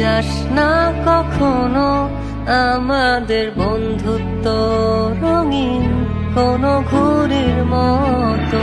যাস না কখনো আমাদের বন্ধুত্ব রঙিন কোনো ঘুরির মতো।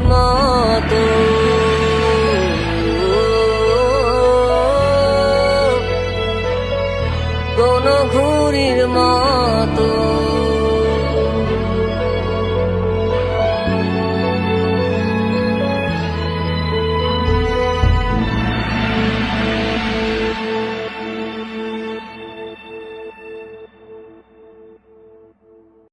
মতো। কোন ঘুরির মতো।